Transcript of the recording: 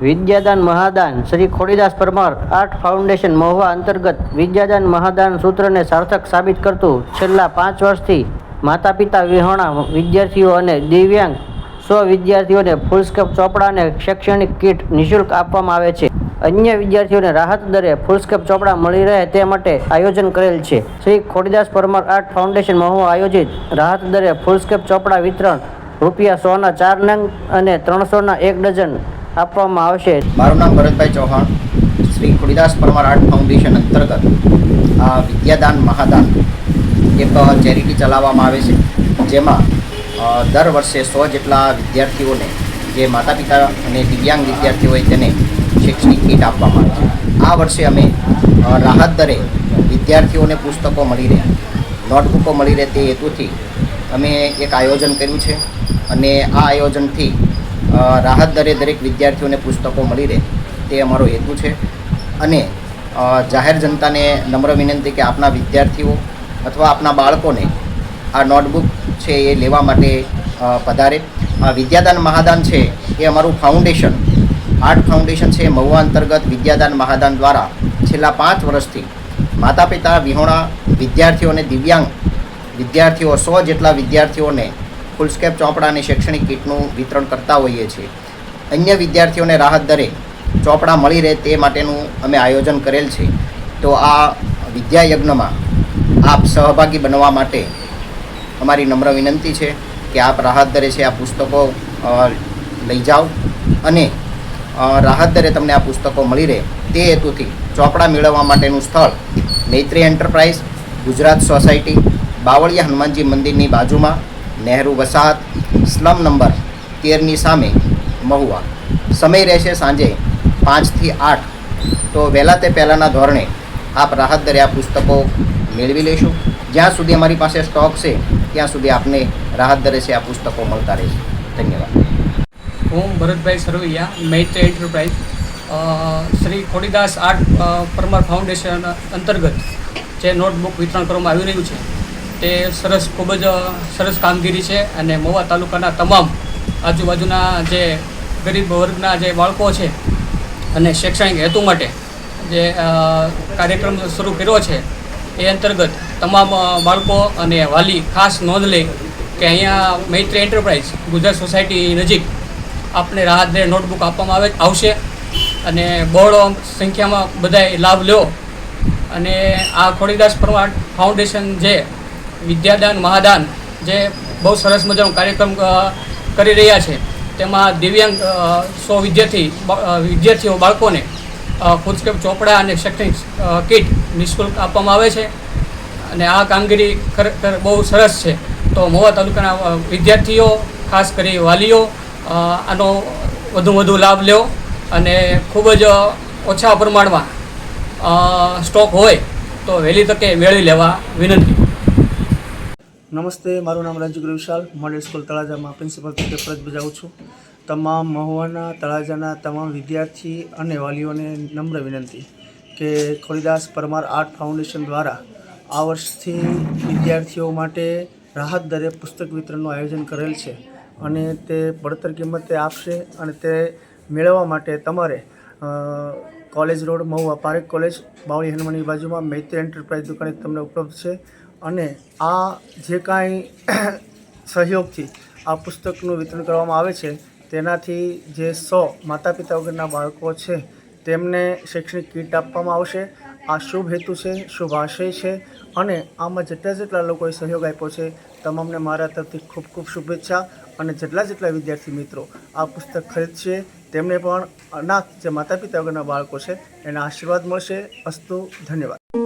વિદ્યાદાન મહાદાન Shri Khodidas Parmar art foundation Mahuva અંતર્ગત વિદ્યાદાન મહાદાન સૂત્રને સાર્થક સાબિત કરતું છેલ્લા પાંચ વર્ષથી માતા પિતા વિહોણા વિદ્યાર્થીઓ અને દિવ્યાંગ સ્વ વિદ્યાર્થીઓને ફૂલસ્કેપ ચોપડા અને શૈક્ષણિક કીટ નિઃશુલ્ક આપવામાં આવે છે. અન્ય વિદ્યાર્થીઓને રાહત દરે ફૂલસ્કેપ ચોપડા મળી રહે તે માટે આયોજન કરેલ છે. શ્રી ખોડીદાસ પરમાર આર્ટ ફાઉન્ડેશન મહુવા આયોજિત રાહત દરે ફૂલસ્કેપ ચોપડા વિતરણ રૂપિયા સોના ચાર નંગ અને ત્રણસોના એક ડઝન આપવામાં આવશે. મારું નામ ભરતભાઈ ચૌહાણ. શ્રી ખુડીદાસ પરમાર આર્ટ ફાઉન્ડેશન અંતર્ગત આ વિદ્યાદાન મહાદાન એક ચેરિટી ચલાવવામાં આવે છે, જેમાં દર વર્ષે સો જેટલા વિદ્યાર્થીઓને, જે માતા પિતા અને દિવ્યાંગ વિદ્યાર્થીઓ હોય તેને શૈક્ષણિક કીટ આપવામાં આવે છે. આ વર્ષે અમે રાહત દરે વિદ્યાર્થીઓને પુસ્તકો મળી રહે, નોટબુકો મળી રહે તે હેતુથી અમે એક આયોજન કર્યું છે. અને આ આયોજનથી રાહત દરે દરેક વિદ્યાર્થીઓને પુસ્તકો મળી રહે, તે અમારો હેતુ છે. અને જાહેર જનતાને નમ્ર વિનંતી કે આપના વિદ્યાર્થીઓ અથવા આપના બાળકોને આ નોટબુક છે એ લેવા માટે પધારે. આ વિદ્યાદાન મહાદાન છે એ અમારું ફાઉન્ડેશન, આર્ટ ફાઉન્ડેશન છે મહુવા અંતર્ગત વિદ્યાદાન મહાદાન દ્વારા છેલ્લા પાંચ વર્ષથી માતા પિતા વિહોણા વિદ્યાર્થીઓને દિવ્યાંગ વિદ્યાર્થીઓ, સો જેટલા વિદ્યાર્થીઓને ફૂલસ્કેપ ચોપડા અને શૈક્ષણિક કીટનું વિતરણ કરતા હોઈએ છીએ. અન્ય વિદ્યાર્થીઓને રાહત દરે ચોપડા મળી રહે તે માટેનું અમે આયોજન કરેલ છે. તો આ વિદ્યાયજ્ઞમાં આપ સહભાગી બનવા માટે અમારી નમ્ર વિનંતી છે કે આપ રાહત દરે છે આ પુસ્તકો લઈ જાઓ અને રાહત દરે તમને આ પુસ્તકો મળી રહે તે હેતુથી ચોપડા મેળવવા માટેનું સ્થળ મૈત્રી એન્ટરપ્રાઇઝ ગુજરાત સોસાયટી બાવળિયા હનુમાનજી મંદિરની બાજુમાં નહેરુ વસાહત, સ્લમ નંબર તેરની સામે મહુવા. સમય રહેશે સાંજે પાંચથી આઠ. તો વહેલા તે પહેલાંના ધોરણે આપ રાહત દરે આ પુસ્તકો મેળવી લેશું જ્યાં સુધી અમારી પાસે સ્ટોક છે, ત્યાં સુધી આપને રાહત દરે છે આ પુસ્તકો મળતા રહેશે. ધન્યવાદ. હું Bharatbhai Sarvaiya, Maitra enterprise Shri Khodidas art Parmar foundation અંતર્ગત જે નોટબુક વિતરણ કરવામાં આવી રહ્યું છે તે સરસ ખૂબ જ સરસ કામગીરી છે અને મહુવા તાલુકાના તમામ આજુબાજુના જે ગરીબ વર્ગના જે બાળકો છે અને શૈક્ષણિક હેતુ માટે જે કાર્યક્રમ શરૂ કર્યો છે, એ અંતર્ગત તમામ બાળકો અને વાલી ખાસ નોંધ લે કે અહીંયા મૈત્રી એન્ટરપ્રાઇઝ ગુજરાત સોસાયટી નજીક આપને રાહતરે નોટબુક આપવામાં આવે, આવશે અને બહોળો સંખ્યામાં બધાએ લાભ લ્યો અને આ ખોડીદાસ પરમાર ફાઉન્ડેશન જે વિદ્યાદાન, મહાદાન જે બહુ સરસ મજાનો કાર્યક્રમ કરી રહ્યા છે. તેમાં દિવ્યાંગ સો વિદ્યાર્થી વિદ્યાર્થીઓ, બાળકોને ફૂડસ્કેપ, ચોપડા અને શૈક્ષણિક કીટ નિઃશુલ્ક આપવામાં આવે છે. અને આ કામગીરી ખરેખર બહુ સરસ છે. તો મહુવા તાલુકાના વિદ્યાર્થીઓ, ખાસ કરી વાલીઓ આનો વધુ વધુ લાભ લ્યો અને ખૂબ જ ઓછા પ્રમાણમાં સ્ટોક હોય તો વહેલી તકે મેળવી લેવા વિનંતી. નમસ્તે, મારું નામ રંજુ વિશાલ મોડેલ સ્કૂલ તળાજામાં પ્રિન્સિપલ તરીકે ફરજ બજાવું છું. તમામ મહુવાના તળાજાના તમામ વિદ્યાર્થી અને વાલીઓને નમ્ર વિનંતી કે ખોડીદાસ પરમાર આર્ટ ફાઉન્ડેશન દ્વારા આ વર્ષથી વિદ્યાર્થીઓ માટે રાહત દરે પુસ્તક વિતરણનું આયોજન કરેલ છે અને તે પડતર કિંમતે આપશે અને તે મેળવવા માટે તમારે college road, Mahuva Parekh college, Bavali હનુમાનની બાજુમાં મૈત્રી એન્ટરપ્રાઇઝ દુકાને તમને ઉપલબ્ધ છે. અને આ જે કાંઈ સહયોગથી આ પુસ્તકનું વિતરણ કરવામાં આવે છે, તેનાથી જે સો માતા પિતા વગરના બાળકો છે, તેમને શૈક્ષણિક કીટ આપવામાં આવશે. આ શુભ હેતુ છે, શુભ આશય છે અને આમાં જેટલા જેટલા લોકોએ સહયોગ આપ્યો છે, તમામને મારા તરફથી ખૂબ ખૂબ શુભેચ્છા અને જેટલા જેટલા વિદ્યાર્થી મિત્રો આ પુસ્તક ખરીદશે, તેમને પણ અનાથ જે માતા પિતા વગરના બાળકો છે, એના આશીર્વાદ મળશે. અસ્તુ, ધન્યવાદ.